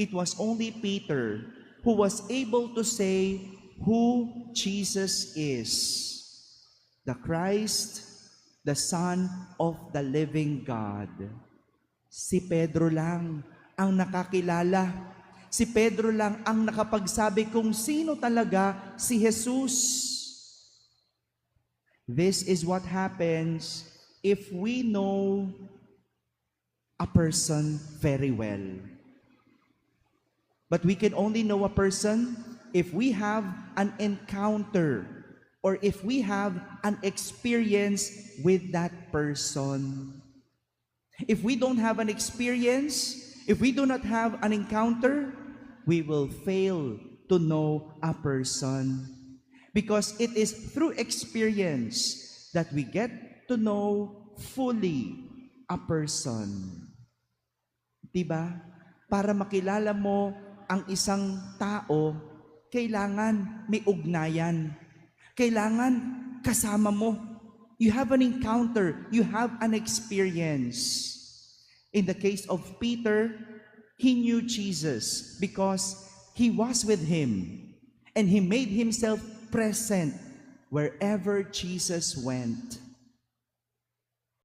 it was only Peter who was able to say who Jesus is the Christ, the Son of the living God. Si Pedro lang ang nakakilala. Si Pedro lang ang nakapagsabi kung sino talaga si Jesus. This is what happens if we know a person very well. But we can only know a person if we have an encounter or if we have an experience with that person. If we don't have an experience, if we do not have an encounter, we will fail to know a person. Because it is through experience that we get to know fully a person. Diba? Para makilala mo ang isang tao, kailangan may ugnayan. Kailangan kasama mo. You have an encounter. You have an experience. In the case of Peter, he knew Jesus because he was with him and he made himself present wherever Jesus went.